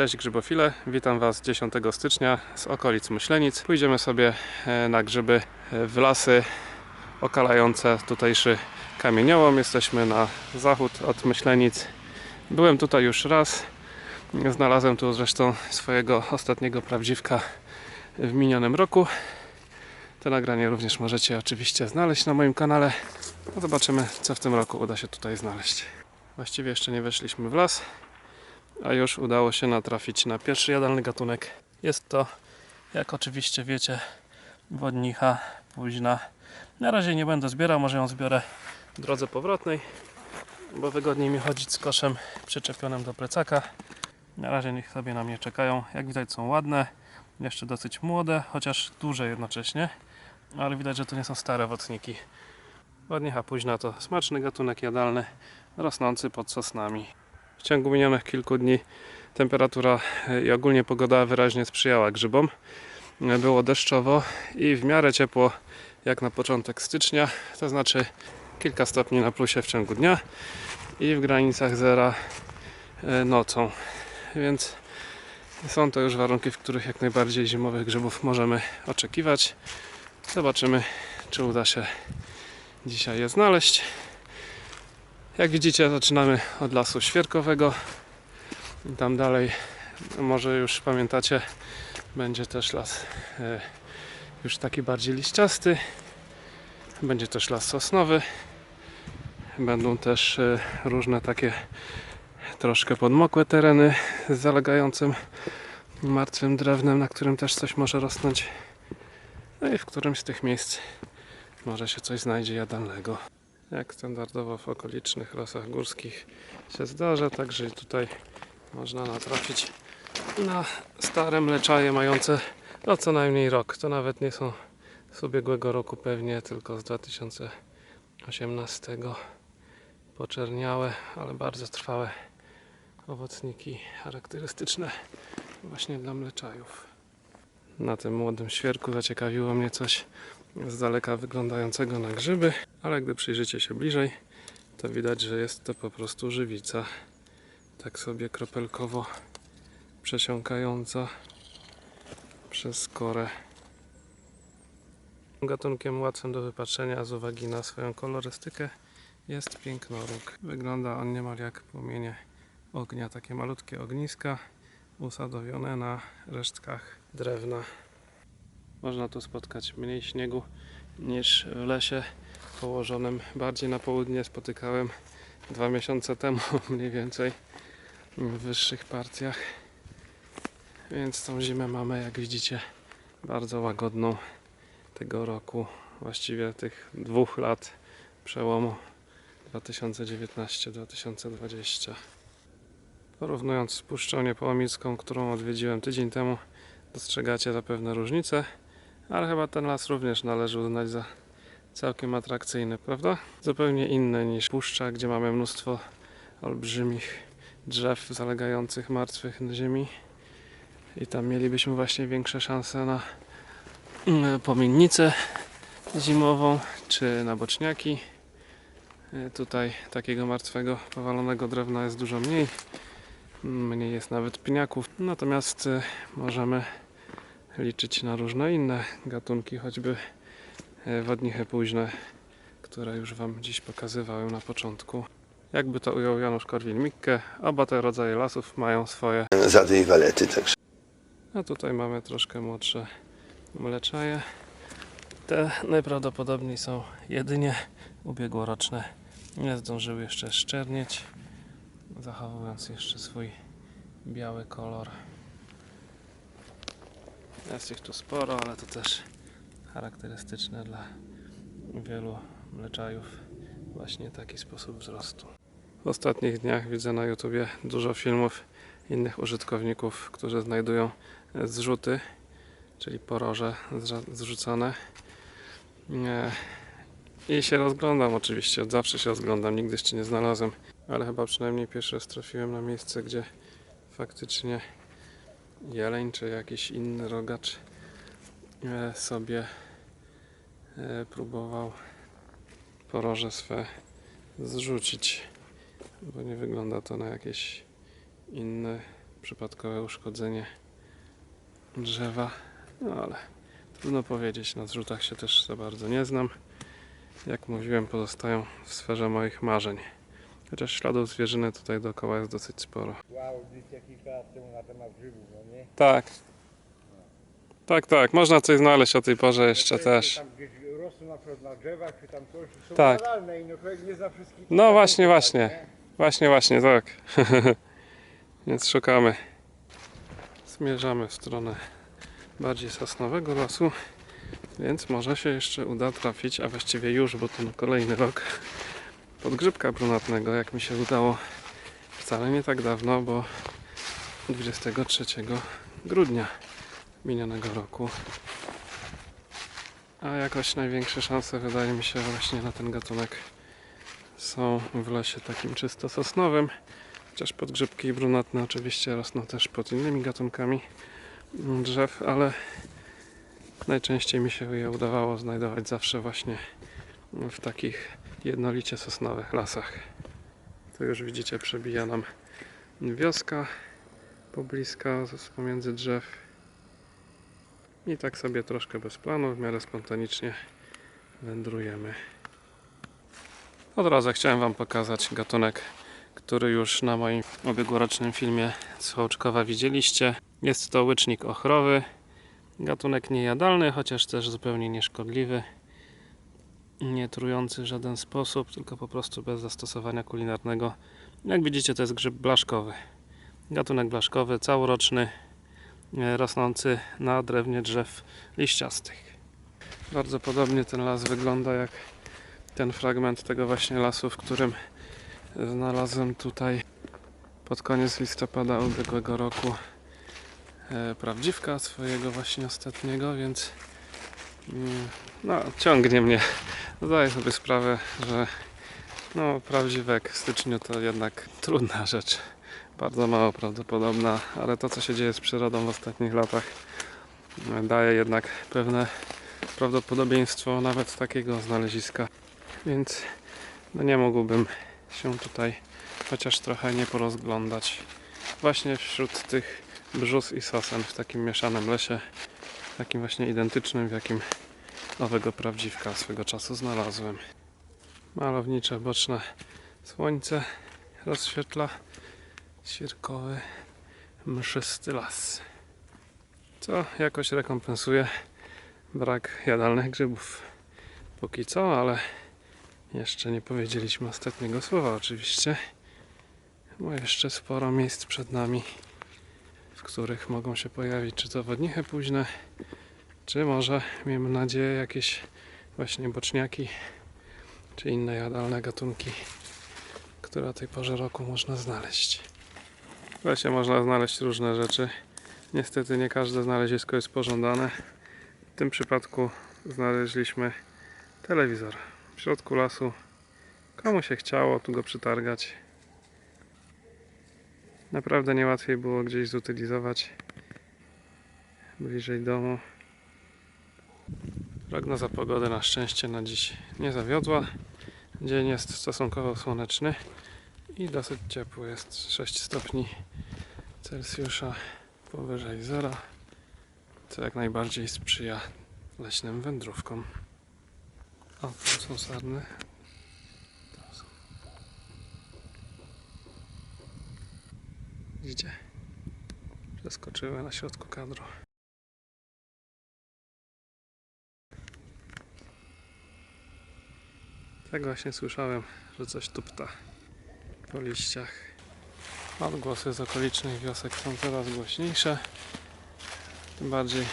Cześć grzybofile, witam Was 10 stycznia z okolic Myślenic. Pójdziemy sobie e, na grzyby e, w lasy okalające tutejszy kamieniołom. Jesteśmy na zachód od Myślenic. Byłem tutaj już raz. Znalazłem tu zresztą swojego ostatniego prawdziwka w minionym roku. To nagranie również możecie oczywiście znaleźć na moim kanale. No zobaczymy, co w tym roku uda się tutaj znaleźć. Właściwie jeszcze nie weszliśmy w las, a już udało się natrafić na pierwszy jadalny gatunek. Jest to, jak oczywiście wiecie, wodnicha późna. Na razie nie będę zbierał, może ją zbiorę w drodze powrotnej, bo wygodniej mi chodzić z koszem przyczepionym do plecaka. Na razie niech sobie na mnie czekają. Jak widać są ładne, jeszcze dosyć młode, chociaż duże jednocześnie. Ale widać, że to nie są stare wodniki. Wodnicha późna to smaczny gatunek jadalny, rosnący pod sosnami. W ciągu minionych kilku dni temperatura e, i ogólnie pogoda wyraźnie sprzyjała grzybom. E, Było deszczowo i w miarę ciepło jak na początek stycznia, to znaczy kilka stopni na plusie w ciągu dnia i w granicach zera e, nocą. Więc są to już warunki, w których jak najbardziej zimowych grzybów możemy oczekiwać. Zobaczymy, czy uda się dzisiaj je znaleźć. Jak widzicie, zaczynamy od lasu świerkowego. I tam dalej, może już pamiętacie, będzie też las e, już taki bardziej liściasty. Będzie też las sosnowy. Będą też e, różne takie troszkę podmokłe tereny z zalegającym martwym drewnem, na którym też coś może rosnąć. No i w którymś z tych miejsc może się coś znajdzie jadalnego. Jak standardowo w okolicznych lasach górskich się zdarza, także tutaj można natrafić na stare mleczaje mające no co najmniej rok. To nawet nie są z ubiegłego roku pewnie, tylko z 2018 poczerniałe, ale bardzo trwałe owocniki charakterystyczne właśnie dla mleczajów. Na tym młodym świerku zaciekawiło mnie coś z daleka wyglądającego na grzyby, ale gdy przyjrzycie się bliżej, to widać, że jest to po prostu żywica. Tak sobie kropelkowo przesiąkająca przez korę. Gatunkiem łatwym do wypatrzenia z uwagi na swoją kolorystykę jest pięknoróg. Wygląda on niemal jak płomienie ognia, takie malutkie ogniska usadowione na resztkach drewna. Można tu spotkać mniej śniegu niż w lesie położonym bardziej na południe. Spotykałem dwa miesiące temu mniej więcej w wyższych partiach. Więc tą zimę mamy, jak widzicie, bardzo łagodną tego roku, właściwie tych dwóch lat przełomu 2019-2020. Porównując z Puszczą Niepołomicką, którą odwiedziłem tydzień temu, dostrzegacie zapewne różnice, ale chyba ten las również należy uznać za całkiem atrakcyjny, prawda? Zupełnie inny niż Puszcza, gdzie mamy mnóstwo olbrzymich drzew zalegających martwych na ziemi i tam mielibyśmy właśnie większe szanse na mm, pomiennicę zimową czy na boczniaki. E, Tutaj takiego martwego, powalonego drewna jest dużo mniej. Mniej jest nawet pniaków. Natomiast e, możemy liczyć na różne inne gatunki, choćby e, wodniche późne, które już Wam dziś pokazywałem na początku. Jakby to ujął Janusz Korwin-Mikke, oba te rodzaje lasów mają swoje Zady i walety, także a tutaj mamy troszkę młodsze mleczaje. Te najprawdopodobniej są jedynie ubiegłoroczne. Nie zdążyły jeszcze szczernieć, zachowując jeszcze swój biały kolor. Jest ich tu sporo, ale to też charakterystyczne dla wielu mleczajów właśnie taki sposób wzrostu. W ostatnich dniach widzę na YouTubie dużo filmów innych użytkowników, którzy znajdują zrzuty, czyli poroże zrzucone. I się rozglądam oczywiście, od zawsze się rozglądam, nigdy jeszcze nie znalazłem, ale chyba przynajmniej pierwszy raz trafiłem na miejsce, gdzie faktycznie jeleń czy jakiś inny rogacz e, sobie e, próbował poroże swe zrzucić, bo nie wygląda to na jakieś inne przypadkowe uszkodzenie drzewa, no ale trudno powiedzieć, na zrzutach się też za bardzo nie znam. Jak mówiłem, pozostają w sferze moich marzeń. Chociaż śladów zwierzyny tutaj dookoła jest dosyć sporo. Kilka lat temu na temat grzybów, no nie? Tak. Tak, tak, można coś znaleźć o tej porze jeszcze też. Tam gdzieś rosną na przykład na drzewach, czy tam coś, są Tak. i no człowiek nie za wszystkich... No właśnie, tak, właśnie. nie? Właśnie, właśnie, tak. Więc szukamy. Zmierzamy w stronę bardziej sosnowego lasu, więc może się jeszcze uda trafić, a właściwie już, bo to na kolejny rok, podgrzybka brunatnego, jak mi się udało wcale nie tak dawno, bo 23 grudnia minionego roku. A jakoś największe szanse wydaje mi się właśnie na ten gatunek są w lesie takim czysto sosnowym, chociaż podgrzybki brunatne oczywiście rosną też pod innymi gatunkami drzew, ale najczęściej mi się je udawało znajdować zawsze właśnie w takich jednolicie sosnowych lasach. Tu już widzicie przebija nam wioska pobliska pomiędzy drzew i tak sobie troszkę bez planu, w miarę spontanicznie wędrujemy. Od razu chciałem Wam pokazać gatunek, który już na moim ubiegłorocznym filmie z Hołczkowa widzieliście. Jest to łycznik ochrowy. Gatunek niejadalny, chociaż też zupełnie nieszkodliwy. Nie trujący w żaden sposób, tylko po prostu bez zastosowania kulinarnego. Jak widzicie, to jest grzyb blaszkowy. Gatunek blaszkowy, całoroczny, e, rosnący na drewnie drzew liściastych. Bardzo podobnie ten las wygląda jak ten fragment tego właśnie lasu, w którym znalazłem tutaj pod koniec listopada ubiegłego roku e, prawdziwka swojego właśnie ostatniego, więc no, ciągnie mnie. Zdaję sobie sprawę, że no, prawdziwek w styczniu to jednak trudna rzecz. Bardzo mało prawdopodobna, ale to co się dzieje z przyrodą w ostatnich latach daje jednak pewne prawdopodobieństwo nawet takiego znaleziska. Więc no nie mógłbym się tutaj chociaż trochę nie porozglądać. Właśnie wśród tych brzus i sosen w takim mieszanym lesie, takim właśnie identycznym, w jakim nowego prawdziwka swego czasu znalazłem. Malownicze boczne słońce rozświetla sierkowy, mszysty las. Co jakoś rekompensuje brak jadalnych grzybów. Póki co, ale jeszcze nie powiedzieliśmy ostatniego słowa, oczywiście. Bo jeszcze sporo miejsc przed nami, których mogą się pojawić czy to wodnichy późne, czy może, miejmy nadzieję, jakieś właśnie boczniaki, czy inne jadalne gatunki, które o tej porze roku można znaleźć. W lesie można znaleźć różne rzeczy. Niestety nie każde znalezisko jest pożądane. W tym przypadku znaleźliśmy telewizor w środku lasu. Komu się chciało tu go przytargać. Naprawdę niełatwiej było gdzieś zutylizować bliżej domu. Prognoza pogody na szczęście na dziś nie zawiodła. Dzień jest stosunkowo słoneczny i dosyć ciepły jest 6 stopni Celsjusza powyżej zera, co jak najbardziej sprzyja leśnym wędrówkom. O, tam są sarny. Tam są. Widzicie? Przeskoczyły na środku kadru. Tak właśnie słyszałem, że coś tupta po liściach. Odgłosy z okolicznych wiosek są coraz głośniejsze. Tym bardziej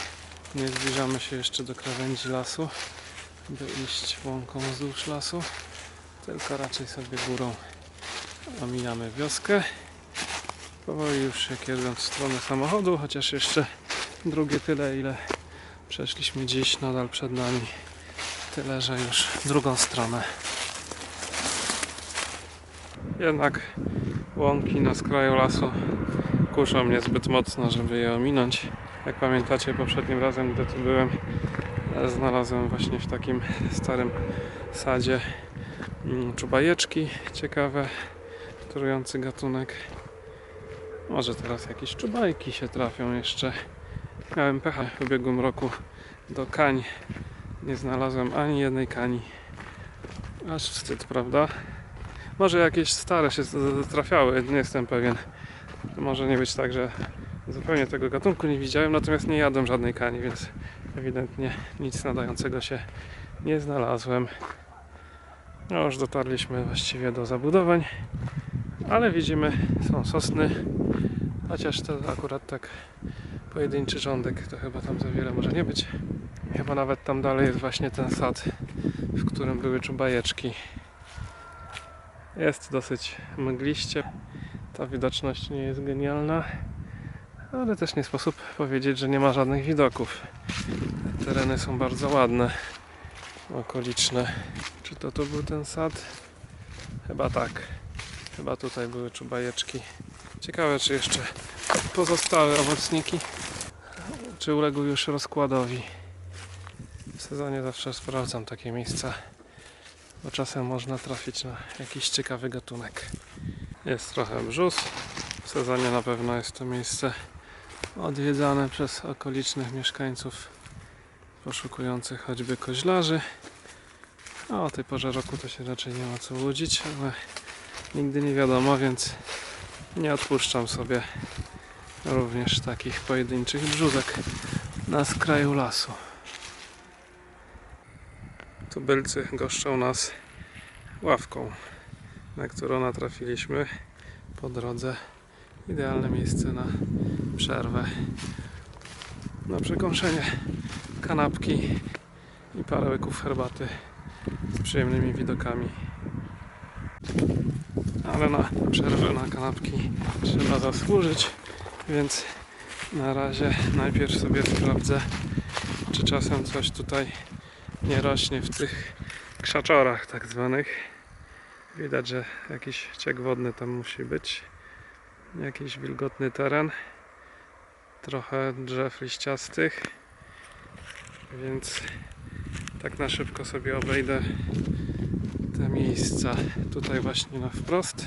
nie zbliżamy się jeszcze do krawędzi lasu, by iść łąką wzdłuż lasu, tylko raczej sobie górą omijamy wioskę. Powoli już się kierując w stronę samochodu, chociaż jeszcze drugie tyle, ile przeszliśmy dziś, nadal przed nami. Tyle, że już drugą stronę. Jednak łąki na skraju lasu kuszą mnie zbyt mocno, żeby je ominąć. Jak pamiętacie, poprzednim razem, gdy tu byłem, e, znalazłem właśnie w takim starym sadzie mm, czubajeczki ciekawe, trujący gatunek. Może teraz jakieś czubajki się trafią jeszcze. Miałem pecha w ubiegłym roku do kań. Nie znalazłem ani jednej kani. Aż wstyd, prawda? Może jakieś stare się trafiały, nie jestem pewien. Może nie być tak, że zupełnie tego gatunku nie widziałem, natomiast nie jadłem żadnej kani, więc ewidentnie nic nadającego się nie znalazłem. No już dotarliśmy właściwie do zabudowań, ale widzimy, są sosny, chociaż to akurat tak pojedynczy rządek, to chyba tam za wiele może nie być. Chyba nawet tam dalej jest właśnie ten sad, w którym były czubajeczki. Jest dosyć mgliście, ta widoczność nie jest genialna, ale też nie sposób powiedzieć, że nie ma żadnych widoków. Tereny są bardzo ładne, okoliczne. Czy to tu był ten sad? Chyba tak. Chyba tutaj były czubajeczki. Ciekawe, czy jeszcze pozostałe owocniki, czy uległy już rozkładowi. W sezonie zawsze sprawdzam takie miejsca, bo czasem można trafić na jakiś ciekawy gatunek. Jest trochę brzus. W sezonie na pewno jest to miejsce odwiedzane przez okolicznych mieszkańców poszukujących choćby koźlarzy. A o tej porze roku to się raczej nie ma co łudzić, ale nigdy nie wiadomo, więc nie odpuszczam sobie również takich pojedynczych brzuzek na skraju lasu. Tubylcy goszczą nas ławką, na którą natrafiliśmy po drodze. Idealne miejsce na przerwę, na przekąszenie kanapki i parę łyków herbaty z przyjemnymi widokami. Ale na przerwę na kanapki trzeba zasłużyć, więc na razie najpierw sobie sprawdzę, czy czasem coś tutaj nie rośnie w tych krzaczorach tak zwanych. Widać, że jakiś ciek wodny tam musi być. Jakiś wilgotny teren. Trochę drzew liściastych. Więc tak na szybko sobie obejdę te miejsca. Tutaj właśnie na wprost.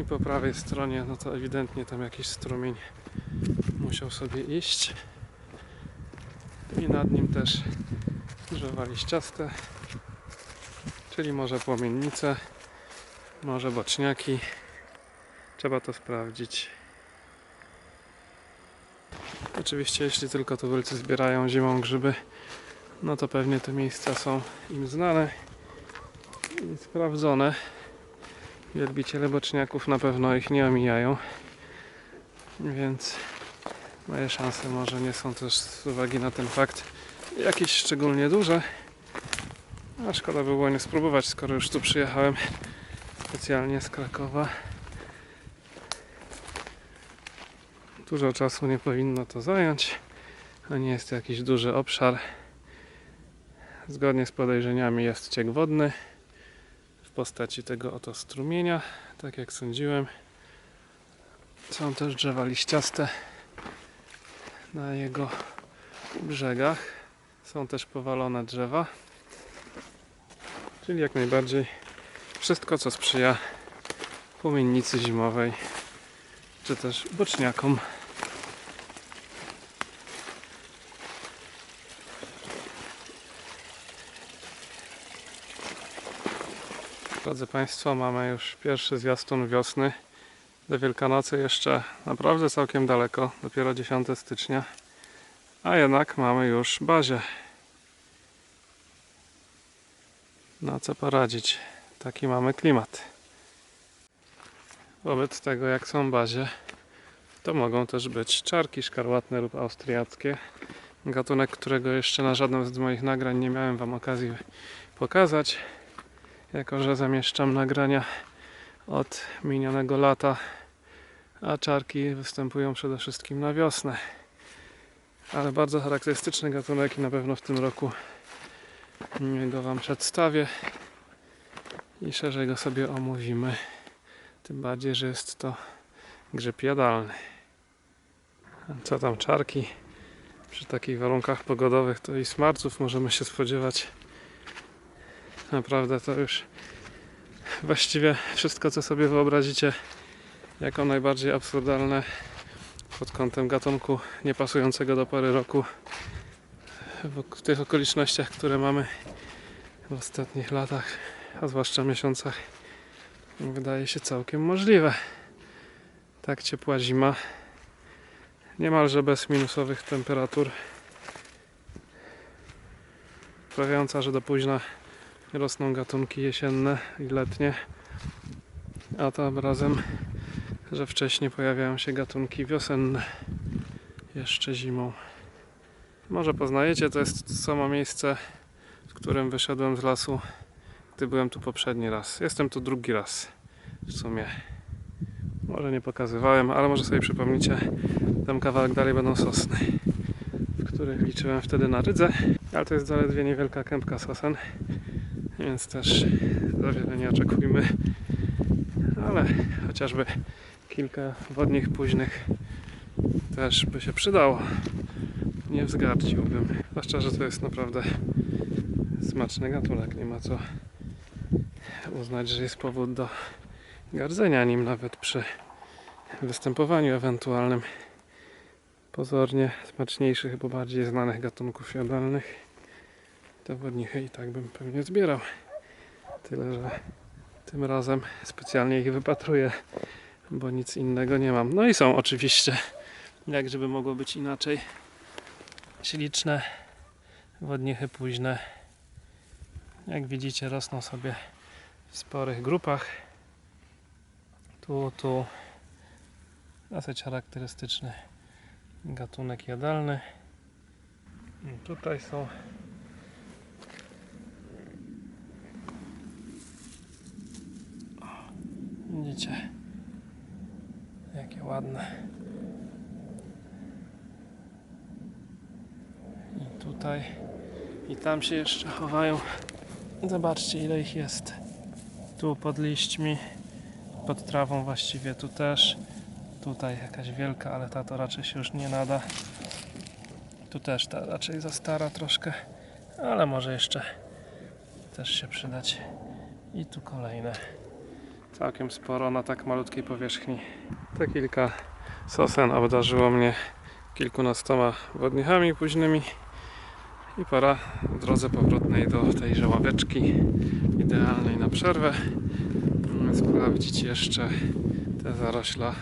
I po prawej stronie, no to ewidentnie tam jakiś strumień musiał sobie iść. I nad nim też drzewa liściaste. Czyli może płomiennice, może boczniaki. Trzeba to sprawdzić. Oczywiście, jeśli tylko tubylcy zbierają zimą grzyby, no to pewnie te miejsca są im znane sprawdzone. Wielbiciele boczniaków na pewno ich nie omijają, więc moje szanse może nie są też z uwagi na ten fakt jakieś szczególnie duże. A szkoda by było nie spróbować, skoro już tu przyjechałem specjalnie z Krakowa. Dużo czasu nie powinno to zająć, a nie jest to jakiś duży obszar. Zgodnie z podejrzeniami jest ciek wodny postaci tego oto strumienia, tak jak sądziłem. Są też drzewa liściaste na jego brzegach. Są też powalone drzewa. Czyli jak najbardziej wszystko, co sprzyja płomiennicy zimowej, czy też boczniakom. Drodzy Państwo, mamy już pierwszy zwiastun wiosny. Do Wielkanocy jeszcze naprawdę całkiem daleko, dopiero 10 stycznia. A jednak mamy już bazie. No co poradzić, taki mamy klimat. Wobec tego jak są bazie, to mogą też być czarki szkarłatne lub austriackie. Gatunek, którego jeszcze na żadnym z moich nagrań nie miałem Wam okazji pokazać. Jako, że zamieszczam nagrania od minionego lata, a czarki występują przede wszystkim na wiosnę. Ale bardzo charakterystyczny gatunek i na pewno w tym roku go Wam przedstawię i szerzej go sobie omówimy. Tym bardziej, że jest to grzyb jadalny. Co tam czarki? Przy takich warunkach pogodowych to i smarców możemy się spodziewać. Naprawdę to już właściwie wszystko co sobie wyobrazicie jako najbardziej absurdalne pod kątem gatunku niepasującego do pory roku w tych okolicznościach, które mamy w ostatnich latach, a zwłaszcza miesiącach, wydaje się całkiem możliwe. Tak ciepła zima, niemalże bez minusowych temperatur, sprawiająca, że do późna rosną gatunki jesienne i letnie, a tym razem, że wcześniej pojawiają się gatunki wiosenne jeszcze zimą. Może poznajecie, to jest to samo miejsce, w którym wyszedłem z lasu, gdy byłem tu poprzedni raz. Jestem tu drugi raz w sumie. Może nie pokazywałem, ale może sobie przypomnicie, tam kawałek dalej będą sosny, w których liczyłem wtedy na rydzę. Ale to jest zaledwie niewielka kępka sosen, więc też za wiele nie oczekujmy. Ale chociażby kilka wodnych późnych też by się przydało. Nie wzgardziłbym. Zwłaszcza, że to jest naprawdę smaczny gatunek. Nie ma co uznać, że jest powód do gardzenia nim nawet przy występowaniu ewentualnym pozornie smaczniejszych, bo bardziej znanych gatunków jadalnych. Te wodnichy i tak bym pewnie zbierał. Tyle, że tym razem specjalnie ich wypatruję, bo nic innego nie mam. No i są oczywiście, jak żeby mogło być inaczej, śliczne wodnichy późne. Jak widzicie, rosną sobie w sporych grupach. Tu, tu dosyć charakterystyczny gatunek jadalny. I Tutaj są Widzicie, jakie ładne. I tutaj, i tam się jeszcze chowają. Zobaczcie, ile ich jest. Tu pod liśćmi, pod trawą właściwie, tu też. Tutaj jakaś wielka, ale ta to raczej się już nie nada. Tu też ta raczej za stara troszkę, ale może jeszcze też się przydać. I tu kolejne. Całkiem sporo na tak malutkiej powierzchni. Te kilka sosen obdarzyło mnie kilkunastoma wodnichami późnymi i pora w drodze powrotnej do tejże ławeczki idealnej na przerwę. Sprawdzić jeszcze te zarośla.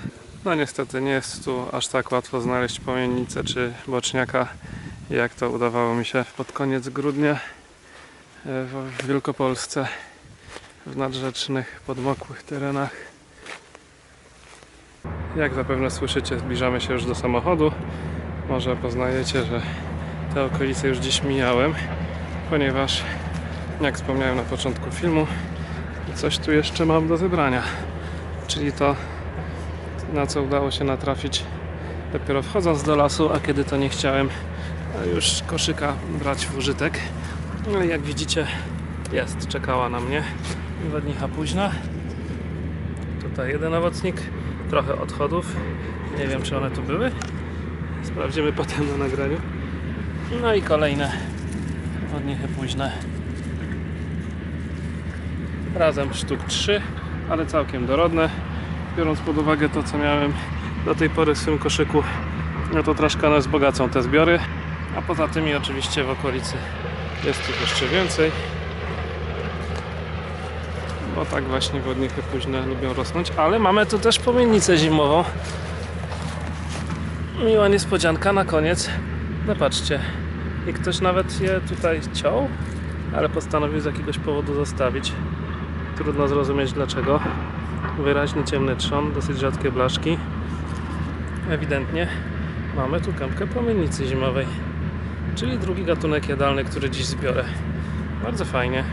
No niestety nie jest tu aż tak łatwo znaleźć płomiennicę czy boczniaka jak to udawało mi się pod koniec grudnia e, w Wielkopolsce w nadrzecznych, podmokłych terenach. Jak zapewne słyszycie, zbliżamy się już do samochodu. Może poznajecie, że te okolice już dziś mijałem, ponieważ jak wspomniałem na początku filmu, coś tu jeszcze mam do zebrania. Czyli to, na co udało się natrafić dopiero wchodząc do lasu, a kiedy to nie chciałem już koszyka brać w użytek. No i jak widzicie, jest, czekała na mnie wodnicha późna. Tutaj jeden owocnik, trochę odchodów. Nie wiem, czy one tu były. Sprawdzimy potem na nagraniu. No i kolejne wodnichy późne. Razem sztuk 3, ale całkiem dorodne. Biorąc pod uwagę to, co miałem do tej pory w swym koszyku, no to troszkę one wzbogacą te zbiory. A poza tymi oczywiście w okolicy jest ich jeszcze więcej. Bo tak właśnie wodnichy późne lubią rosnąć. Ale mamy tu też płomiennicę zimową. Miła niespodzianka na koniec. No patrzcie. I ktoś nawet je tutaj ciął, ale postanowił z jakiegoś powodu zostawić. Trudno zrozumieć dlaczego. Wyraźnie ciemny trzon, dosyć rzadkie blaszki. Ewidentnie mamy tu kępkę płomiennicy zimowej. Czyli drugi gatunek jadalny, który dziś zbiorę. Bardzo fajnie.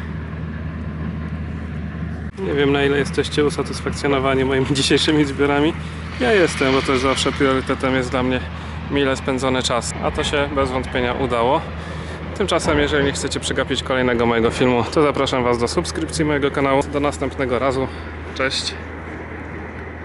Nie wiem na ile jesteście usatysfakcjonowani moimi dzisiejszymi zbiorami. Ja jestem, bo też zawsze priorytetem jest dla mnie mile spędzony czas. A to się bez wątpienia udało. Tymczasem, jeżeli nie chcecie przegapić kolejnego mojego filmu, to zapraszam Was do subskrypcji mojego kanału. Do następnego razu. Cześć.